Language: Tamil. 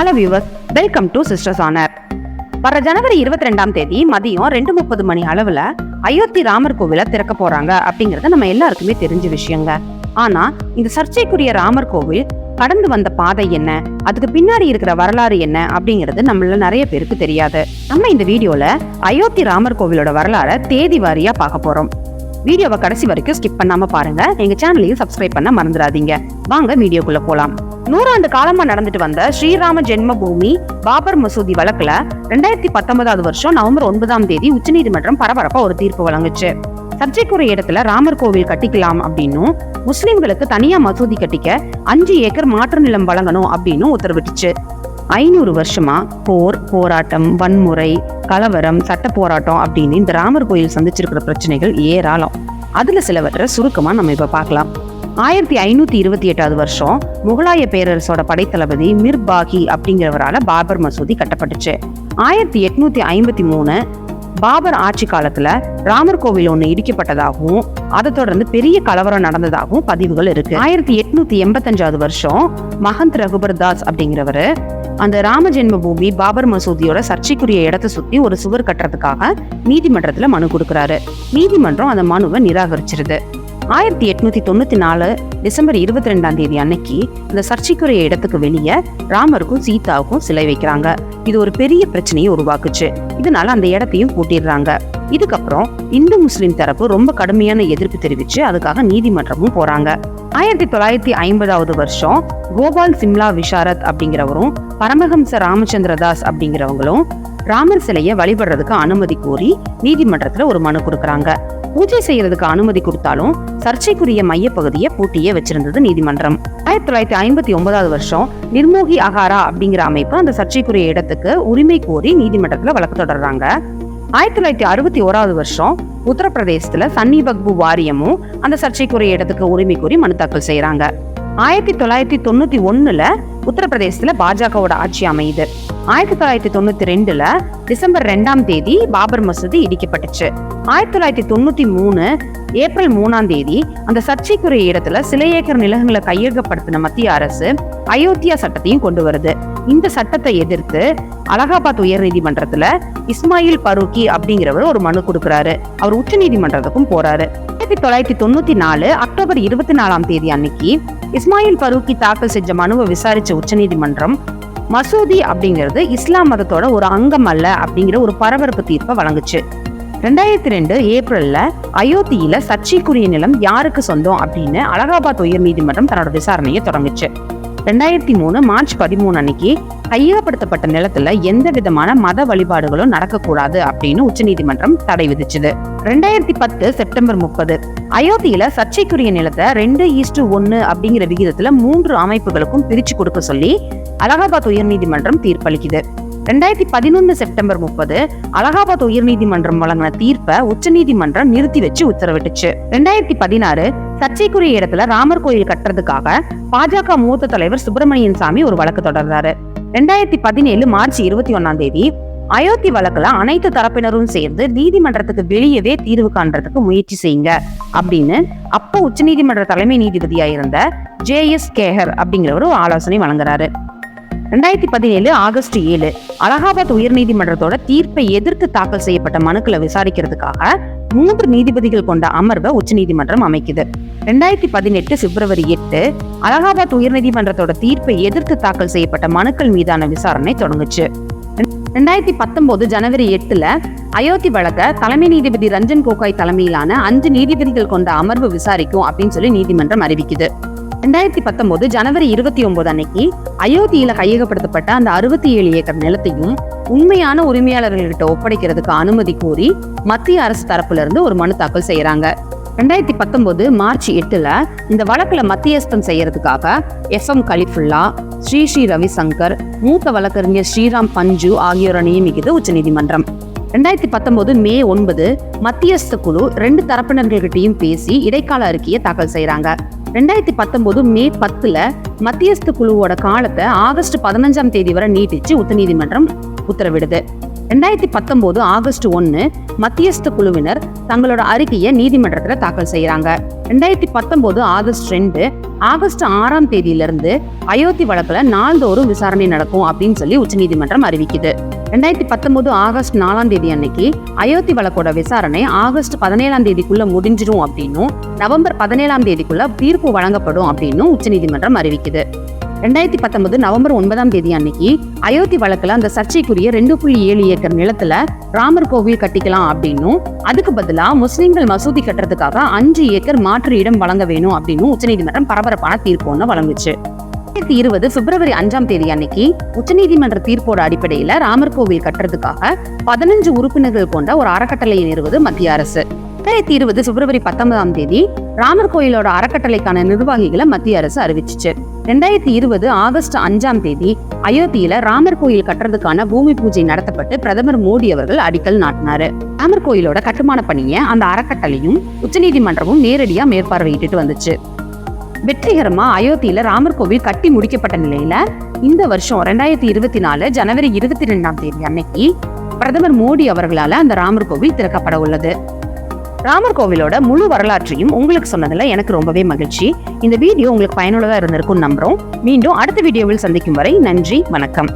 Hello viewers welcome to sisters honour வர ஜனவரி இருபத்தி ரெண்டாம் தேதி மதியம் ரெண்டு முப்பது மணி அளவுல அயோத்தி ராமர் கோவிலை திறக்க போறாங்க அப்படிங்கிறது நம்ம எல்லாருக்குமே தெரிஞ்ச விஷயங்க. ஆனா இந்த சர்ச்சைக்குரிய ராமர் கோவில் கடந்து வந்த பாதை என்ன? அதுக்கு பின்னாடி இருக்கிற வரலாறு என்ன? அப்படிங்கிறது நம்மள நிறைய பேருக்கு தெரியாது. நம்ம இந்த வீடியோல அயோத்தி ராமர் கோவிலோட வரலாறை தேதி வாரியா பார்க்க போறோம். வீடியோவை கடைசி வரைக்கும் ஸ்கிப் பண்ணாம பாருங்க. எங்க சேனலையும் சப்ஸ்கிரைப் பண்ண மறந்துடாதீங்க. வாங்க வீடியோக்குள்ள போலாம். நூறாண்டு காலமா நடந்துட்டு வந்த ஸ்ரீராம ஜென்ம பூமி பாபர் மசூதி வழக்குல ரெண்டாயிரத்தி பத்தொன்பதாவது வருஷம் நவம்பர் ஒன்பதாம் தேதி உச்சநீதிமன்றம் பரபரப்பா ஒரு தீர்ப்பு வழங்குச்சு. சர்ச்சைக்குரிய இடத்துல ராமர் கோவில் கட்டிக்கலாம் அப்படின்னும் முஸ்லிம்களுக்கு தனியா மசூதி கட்டிக்க அஞ்சு ஏக்கர் மாற்று நிலம் வழங்கணும் அப்படின்னு உத்தரவிட்டுச்சு. ஐநூறு வருஷமா போர் போராட்டம் வன்முறை கலவரம் சட்ட போராட்டம் அப்படின்னு இந்த ராமர் கோயில் சந்திச்சிருக்கிற பிரச்சனைகள் ஏராளம். அதுல சிலவற்றை சுருக்கமா நம்ம இப்ப பார்க்கலாம். ஆயிரத்தி ஐநூத்தி இருபத்தி எட்டாவது வருஷம் முகலாய பேரரசோட படைத்தளபதி மிர் பாகி அப்படிங்கிறவரால பாபர் மசூதி கட்டப்பட்டுச்சு. ஆயிரத்தி எட்நூத்தி ஐம்பத்தி மூணு பாபர் ஆட்சி காலத்துல ராமர் கோவில் ஒன்று இடிக்கப்பட்டதாகவும் அதை தொடர்ந்து பெரிய கலவரம் நடந்ததாகவும் பதிவுகள் இருக்கு. ஆயிரத்தி எட்நூத்தி எண்பத்தஞ்சாவது வருஷம் மகந்த் ரகுபர் தாஸ் அப்படிங்கிறவரு அந்த ராம ஜென்ம பூமி பாபர் மசூதியோட சர்ச்சைக்குரிய இடத்தை சுத்தி ஒரு சுவர் கட்டுறதுக்காக நீதிமன்றத்துல மனு கொடுக்கறாரு. நீதிமன்றம் அந்த மனுவை நிராகரிச்சிருது. ஆயிரத்தி எட்நூத்தி தொண்ணூத்தி நாலு டிசம்பர் இருபத்தி ரெண்டாம் தேதி அன்னைக்கு இந்த சர்ச்சைக்குரிய இடத்துக்கு வெளியே ராமருக்கும் சீதாவுக்கும் சிலை வைக்கிறாங்க. இது ஒரு பெரிய பிரச்சனையை உருவாக்குச்சு. இதனால அந்த இடத்தையும் பூட்டிடுறாங்க. இதுக்கப்புறம் இந்து முஸ்லிம் தரப்பு ரொம்ப கடுமையான எதிர்ப்பு தெரிவிச்சு அதுக்காக நீதிமன்றமும் போறாங்க. ஆயிரத்தி தொள்ளாயிரத்தி ஐம்பதாவது வருஷம் கோபால் சிம்லா விஷாரத் அப்படிங்கிறவரும் பரமஹம்ச ராமச்சந்திர தாஸ் அப்படிங்கிறவங்களும் ராமர் சிலையை வழிபடுறதுக்கு அனுமதி கோரி நீதிமன்றத்துல ஒரு மனு கொடுக்கறாங்க. பூஜை செய்யறதுக்கு அனுமதி கொடுத்தாலும் சர்ச்சைக்குரிய மையப்பகுதியை பூட்டியே வச்சிருந்தது நீதிமன்றம். ஆயிரத்தி தொள்ளாயிரத்தி ஐம்பத்தி ஒன்பதாவது வருஷம் நிர்மோகி அகாரா அப்படிங்கிற அமைப்பு அந்த சர்ச்சைக்குரிய இடத்துக்கு உரிமை கோரி நீதிமன்றத்துல வழக்கு தொடர்றாங்க. ஆயிரத்தி தொள்ளாயிரத்தி அறுபத்தி ஓராவது வருஷம் உத்தரப்பிரதேசத்துல சன்னி பக்பு வாரியமும் அந்த சர்ச்சைக்குரிய இடத்துக்கு உரிமை கோரி மனு தாக்கல் செய்யறாங்க ஆயிரத்தி தொள்ளாயிரத்தி தொண்ணூத்தி ஒண்ணுல உத்தரப்பிரதேசத்துல பாஜகவோட ஆட்சி அமையுது. ஆயிரத்தி தொள்ளாயிரத்தி தொண்ணூத்தி ரெண்டுல டிசம்பர் ரெண்டாம் தேதி பாபர் மசூதி இடிக்கப்பட்டுச்சு. ஆயிரத்தி தொள்ளாயிரத்தி தொண்ணூத்தி மூணு ஏப்ரல் மூணாம் தேதி அந்த சர்ச்சைக்குரிய இடத்துல சில ஏக்கர் நிலங்களை கையகப்படுத்தின மத்திய அரசு அயோத்தியா சட்டத்தையும் கொண்டு வருது. இந்த சட்டத்தை எதிர்த்து அலகாபாத் உயர் நீதிமன்றத்துல இஸ்மாயில் பரூக்கி அப்படிங்கிறவர் ஒரு மனு கொடுக்கிறாரு. அவர் உச்ச நீதிமன்றத்துக்கும் போறாரு. ஆயிரத்தி தொள்ளாயிரத்தி தொண்ணூத்தி நாலு அக்டோபர் இருபத்தி நாலாம் தேதி அன்னைக்கு இஸ்மாயில் பரூக்கி தாக்கல் செஞ்ச மனுவை விசாரிச்ச உச்சநீதிமன்றம் மசூதி அப்படிங்கிறது இஸ்லாம் மதத்தோட ஒரு அங்கம் அல்ல அப்படிங்கிற ஒரு பரபரப்பு தீர்ப்பை வழங்குச்சு. ரெண்டாயிரத்தி ரெண்டு ஏப்ரல்ல அயோத்தியில சர்ச்சைக்குரிய நிலம் யாருக்கு சொந்தம் அப்படின்னு அலகாபாத் உயர் நீதிமன்றம் தன்னோட விசாரணையை தொடங்குச்சு. ரெண்டாயிரத்தி மூணு மார்ச் பதிமூணு அன்னைக்கு கையகப்படுத்தப்பட்ட நிலத்துல எந்த விதமான மத வழிபாடுகளும் நடக்கக்கூடாது அப்படின்னு உச்சநீதிமன்றம் தடை விதிச்சது. ரெண்டாயிரத்தி பத்து செப்டம்பர் முப்பது. அயோத்தியில சர்ச்சைக்குரிய நிலத்தை ரெண்டு ஈஸ்டு ஒன்னு அப்படிங்கிற விகிதத்துல மூன்று அமைப்புகளுக்கும் பிரிச்சு கொடுக்க சொல்லி அலகாபாத் உயர்நீதிமன்றம் தீர்ப்பளிக்குது. ரெண்டாயிரத்தி பதினொன்னு செப்டம்பர் முப்பது அலகாபாத் உயர்நீதிமன்றம் வழங்கின தீர்ப்பை உச்சநீதிமன்றம் நிறுத்தி வச்சு உத்தரவிட்டுச்சு. ரெண்டாயிரத்தி பதினாறு சர்ச்சைக்குரிய இடத்துல ராமர் கோயில் கட்டுறதுக்காக பாஜக மூத்த தலைவர் சுப்பிரமணியன் சாமி ஒரு வழக்கு தொடர்றாரு. ரெண்டாயிரத்தி பதினேழு மார்ச் இருபத்தி ஒன்னாம் தேதி அயோத்தி வழக்குல அனைத்து தரப்பினரும் சேர்ந்து நீதிமன்றத்துக்கு வெளியவே தீர்வு காண்றதுக்கு முயற்சி செய்யுங்க. அப்படின்னு அப்போ உச்சநீதிமன்ற தலைமை நீதிபதியா இருந்த ஜே எஸ் கேஹர் அப்படிங்கிறவர் ஆலோசனை வழங்குறாரு. ரெண்டாயிரத்தி பதினேழு ஆகஸ்ட் ஏழு அலகாபாத் உயர்நீதிமன்றத்தோட தீர்ப்பை எதிர்த்து தாக்கல் செய்யப்பட்ட மனுக்களை விசாரிக்கிறதுக்காக மூன்று நீதிபதிகள் கொண்ட அமர்வை உச்சநீதிமன்றம் அமைக்குது. ரெண்டாயிரத்தி பதினெட்டு பிப்ரவரி எட்டு அலகாபாத் உயர்நீதிமன்றத்தோட தீர்ப்பை எதிர்த்து தாக்கல் செய்யப்பட்ட மனுக்கள் மீதான விசாரணை தொடங்குச்சு. ரெண்டாயிரத்தி பத்தொன்பது ஜனவரி எட்டுல அயோத்தி வழக்க தலைமை நீதிபதி ரஞ்சன் கோகாய் தலைமையிலான அஞ்சு நீதிபதிகள் கொண்ட அமர்வு விசாரிக்கும் அப்படின்னு சொல்லி நீதிமன்றம் அறிவிக்குது. ரெண்டாயிரத்தி பத்தொன்பது ஜனவரி இருபத்தி ஒன்பது அன்னைக்கு அயோத்தியில கையகப்படுத்தப்பட்ட அந்த அறுபத்தி ஏழு ஏக்கர் நிலத்தையும் உண்மையான உரிமையாளர்கள்கிட்ட ஒப்படைக்கிறதுக்கு அனுமதி கோரி மத்திய அரசு தரப்புல இருந்து ஒரு மனு தாக்கல் செய்யறாங்க. ரெண்டாயிரத்தி பத்தொன்பது மார்ச் எட்டுல இந்த வழக்குல மத்தியஸ்தம் செய்யறதுக்காக எஃப் எம் கலிஃபுல்லா ஸ்ரீ ஸ்ரீ ரவிசங்கர் மூத்த வழக்கறிஞர் ஸ்ரீராம் பஞ்சு ஆகியோரை நியமிக்குது உச்சநீதிமன்றம். ரெண்டாயிரத்தி பத்தொன்பது மே ஒன்பது மத்தியஸ்த குழு ரெண்டு தரப்பினர்கள்கிட்டயும் பேசி இடைக்கால அறிக்கையை தாக்கல் செய்யறாங்க. ரெண்டாயிரத்தி பத்தொன்பது மே பத்துல மத்தியஸ்த குழுவோட காலத்தை ஆகஸ்ட் பதினஞ்சாம் தேதி வரை நீட்டிச்சு உச்சநீதிமன்றம் உத்தரவிடுது. ரெண்டாயிரத்தி பத்தொன்பது ஆகஸ்ட் ஒன்று மத்தியஸ்த குழுவினர் தங்களோட அறிக்கையை நீதிமன்றத்தில் தாக்கல் செய்யறாங்க. ரெண்டாயிரத்தி பத்தொன்பது ஆகஸ்ட் ரெண்டு ஆகஸ்ட் ஆறாம் தேதியிலிருந்து அயோத்தி வழக்குல நாள்தோறும் விசாரணை நடக்கும் அப்படின்னு சொல்லி உச்சநீதிமன்றம் அறிவிக்குது. ரெண்டாயிரத்தி பத்தொன்பது ஆகஸ்ட் நாலாம் தேதி அன்னைக்கு அயோத்தி வழக்கோட விசாரணை ஆகஸ்ட் பதினேழாம் தேதிக்குள்ள முடிஞ்சிடும் அப்படின்னும் நவம்பர் பதினேழாம் தேதிக்குள்ள தீர்ப்பு வழங்கப்படும் அப்படின்னும் உச்சநீதிமன்றம் அறிவிக்குது. ரெண்டாயிரத்தி பத்தொன்பது நவம்பர் ஒன்பதாம் தேதி அன்னைக்கு அயோத்தி வழக்குல அந்த சர்ச்சைக்குரிய ரெண்டு புள்ளி ஏழு ஏக்கர் நிலத்துல ராமர் கோவில் கட்டிக்கலாம் அப்படின்னும் அதுக்கு பதிலா முஸ்லிம்கள் மசூதி கட்டுறதுக்காக அஞ்சு ஏக்கர் மாற்று இடம் வழங்க வேணும் அப்படின்னு உச்சநீதிமன்றம் பரபரப்பான தீர்ப்பு ஒன்று வழங்குச்சு. ரெண்டாயிரத்தி இருபது பிப்ரவரி அஞ்சாம் தேதி அன்னைக்கு உச்சநீதிமன்ற தீர்ப்போட அடிப்படையில ராமர் கோவில் கட்டுறதுக்காக பதினஞ்சு உறுப்பினர்கள் கொண்ட ஒரு அறக்கட்டளையை நிறுவது மத்திய அரசு. ரெண்டாயிரத்தி இருபது பிப்ரவரி பத்தொன்பதாம் தேதி ராமர் கோயிலோட அறக்கட்டளைக்கான நிர்வாகிகளை மத்திய அரசு அறிவிச்சிச்சு. ரெண்டாயிரத்தி இருபது ஆகஸ்ட் அஞ்சாம் தேதி அயோத்தியில ராமர் கோயில் கட்டுறதுக்கான பூமி பூஜை நடத்தப்பட்டு பிரதமர் மோடி அவர்கள் அடிக்கல் நாட்டினாரு. ராமர் கோயிலோட கட்டுமான பணியை அந்த அறக்கட்டளையும் உச்சநீதிமன்றமும் நேரடியா மேற்பார்வையிட்டு வந்துச்சு. வெற்றிகரமா அயோத்தியில ராமர் கோவில் கட்டி முடிக்கப்பட்ட நிலையில இந்த வருஷம் ரெண்டாயிரத்தி இருபத்தி நாலு ஜனவரி இருபத்தி ரெண்டாம் தேதி அன்னைக்கு பிரதமர் மோடி அவர்களால் அந்த ராமர் கோவில் திறக்கப்பட உள்ளது. ராமர் கோவிலோட முழு வரலாற்றையும் உங்களுக்கு சொன்னதுல எனக்கு ரொம்பவே மகிழ்ச்சி. இந்த வீடியோ உங்களுக்கு பயனுள்ளதாக இருந்திருக்கும் நம்புறோம். மீண்டும் அடுத்த வீடியோவில் சந்திக்கும் வரை நன்றி வணக்கம்.